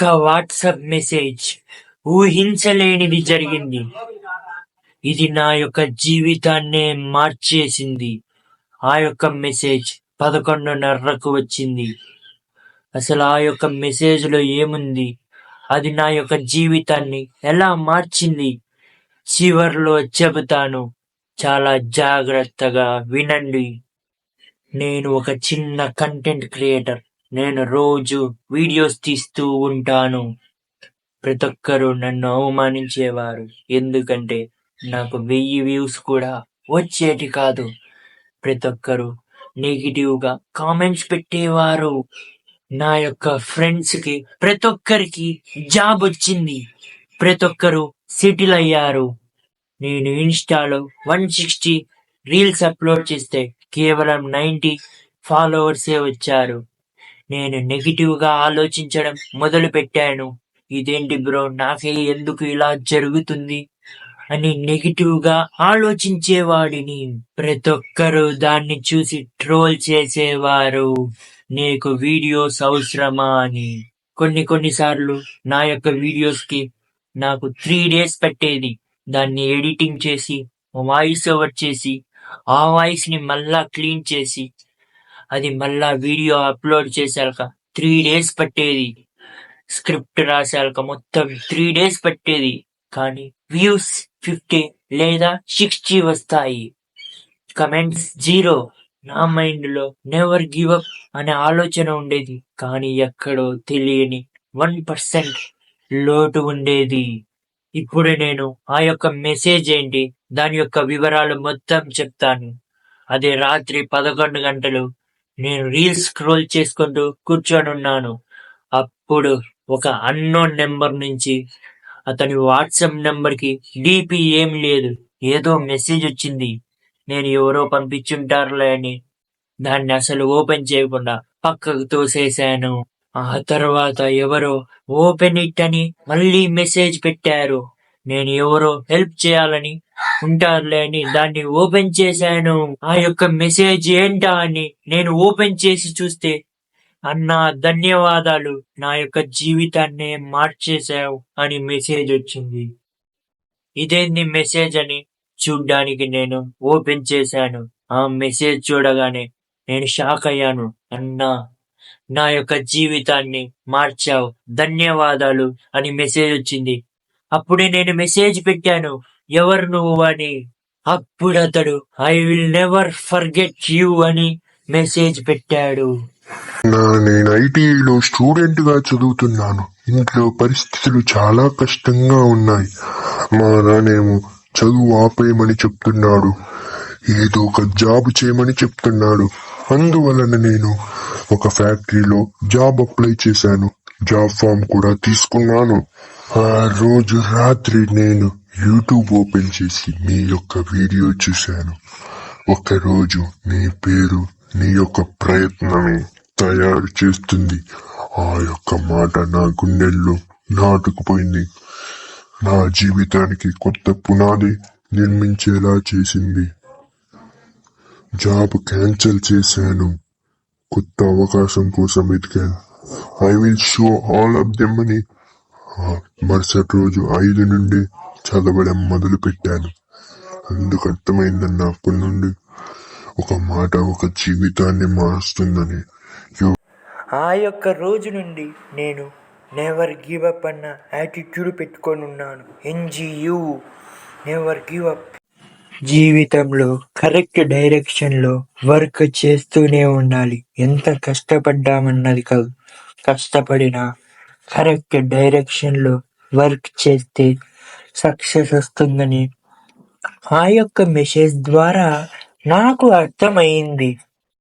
ఒక్క WhatsApp message ఊహించలేనిది జరిగింది. ఇది నా యొక్క జీవితాన్నే మార్చేసింది. ఆ యొక్క మెసేజ్ పదకొండున్నరకు వచ్చింది. అసలు ఆ యొక్క మెసేజ్లో ఏముంది? అది నా యొక్క జీవితాన్ని ఎలా మార్చింది? చివర్లో చెబుతాను. చాలా జాగ్రత్తగా వినండి. నేను ఒక చిన్న కంటెంట్ క్రియేటర్ నేను రోజు వీడియోస్ తీస్తూ ఉంటాను. ప్రతి ఒక్కరు నన్ను అవమానించేవారు. ఎందుకంటే నాకు వెయ్యి వ్యూస్ కూడా వచ్చేటి కాదు. ప్రతి ఒక్కరు నెగిటివ్గా కామెంట్స్ పెట్టేవారు. నా యొక్క ఫ్రెండ్స్కి ప్రతి ఒక్కరికి జాబ్ వచ్చింది. ప్రతి ఒక్కరు సెటిల్ అయ్యారు. నేను ఇన్స్టాలో వన్ సిక్స్టీ రీల్స్ అప్లోడ్ చేస్తే కేవలం నైంటీ ఫాలోవర్సే వచ్చారు. నేను నెగిటివ్గా ఆలోచించడం మొదలు పెట్టాను ఇదేంటి బ్రో? నాకే ఎందుకు ఇలా జరుగుతుంది? అని నెగిటివ్గా ఆలోచించేవాడిని. ప్రతి ఒక్కరు దాన్ని చూసి ట్రోల్ చేసేవారు. నీకు వీడియోస్ అవసరమా అని. కొన్ని కొన్నిసార్లు నా యొక్క వీడియోస్కి నాకు త్రీ డేస్ పట్టేది. దాన్ని ఎడిటింగ్ చేసి వాయిస్ ఓవర్ చేసి ఆ వాయిస్ని మళ్ళా క్లీన్ చేసి అది మళ్ళా వీడియో అప్లోడ్ చేశాక త్రీ డేస్ పట్టేది. స్క్రిప్ట్ రాశాక మొత్తం త్రీ డేస్ పట్టేది. కానీ వ్యూస్ ఫిఫ్టీ లేదా సిక్స్టీ వస్తాయి. కమెంట్స్ జీరో నా మైండ్లో నెవర్ గివ్ అప్ అనే ఆలోచన ఉండేది. కానీ ఎక్కడో తెలియని వన్ పర్సెంట్ లోటు ఉండేది. ఇప్పుడు నేను ఆ యొక్క మెసేజ్ ఏంటి? దాని యొక్క వివరాలు మొత్తం చెప్తాను. అదే రాత్రి పదకొండు గంటలు నేను రీల్స్ స్క్రోల్ చేసుకుంటూ కూర్చొని ఉన్నాను అప్పుడు ఒక అన్నోన్ నెంబర్ నుంచి అతని వాట్సాప్ నెంబర్కి డిపి ఏం లేదు. ఏదో మెసేజ్ వచ్చింది. నేను ఎవరో పంపించుంటారులే అని దాన్ని అసలు ఓపెన్ చేయకుండా పక్కకు తోసేశాను. ఆ తర్వాత ఎవరో ఓపెన్ ఇట్ అని మళ్ళీ మెసేజ్ పెట్టారు. నేను ఎవరో హెల్ప్ చేయాలని ఉంటారులే అని దాన్ని ఓపెన్ చేశాను. ఆ యొక్క మెసేజ్ ఏంటా అని నేను ఓపెన్ చేసి చూస్తే అన్నా ధన్యవాదాలు. నా యొక్క జీవితాన్ని మార్చేశావు అని మెసేజ్ వచ్చింది. ఇదేంది మెసేజ్ అని చూడ్డానికి నేను ఓపెన్ చేశాను. ఆ మెసేజ్ చూడగానే నేను షాక్ అయ్యాను. అన్నా నా యొక్క జీవితాన్ని మార్చావు. ధన్యవాదాలు అని మెసేజ్ వచ్చింది. అప్పుడే నేను మెసేజ్ పెట్టాను ఎవరు నువ్వు అని. అప్పుడు అతడు I will never forget you అని మెసేజ్ పెట్టాడు. నా నేను ఐటీలో స్టూడెంట్గా చదువుతున్నాను. ఇంట్లో పరిస్థితులు చాలా కష్టంగా ఉన్నాయి. మా నాన్నేమో చదువు ఆపేయమని చెప్తున్నాడు. ఏదో ఒక జాబ్ చేయమని చెప్తున్నాడు. అందువలన నేను ఒక ఫ్యాక్టరీలో జాబ్ అప్లై చేశాను. జాబ్ ఫామ్ కూడా తీసుకున్నాను. ఆ రోజు రాత్రి నేను యూట్యూబ్ ఓపెన్ చేసి మీ యొక్క వీడియో చూశాను. ఒక రోజు నీ పేరు నీ యొక్క ప్రయత్నమే తయారు చేస్తుంది. ఆ యొక్క మాట నా గుండెల్లో నాటుకుపోయింది. నా జీవితానికి కొత్త పునాది నిర్మించేలా చేసింది. జాబ్ క్యాన్సిల్ చేశాను. కొత్త అవకాశం కోసం ఎదిగాను I will show all of them అని మరుసటి రోజు ఐదు నుండి చదవడం మొదలు పెట్టాను అందుకు అర్థమైందన్న అప్పటి నుండి ఒక మాట ఒక జీవితాన్ని మారుస్తుందని. ఆ యొక్క రోజు నుండి నేను నెవర్ గివ్ అప్ అన్న యాటిట్యూడ్ పెట్టుకొని ఉన్నాను ఎన్జియు నెవర్ గివ్ అప్ జీవితంలో కరెక్ట్ డైరెక్షన్లో వర్క్ చేస్తూనే ఉండాలి. ఎంత కష్టపడ్డామన్నది కాదు. కష్టపడిన కరెక్ట్ డైరెక్షన్లో వర్క్ చేస్తే సక్సెస్ వస్తుందని ఆ యొక్క మెసేజ్ ద్వారా నాకు అర్థమైంది.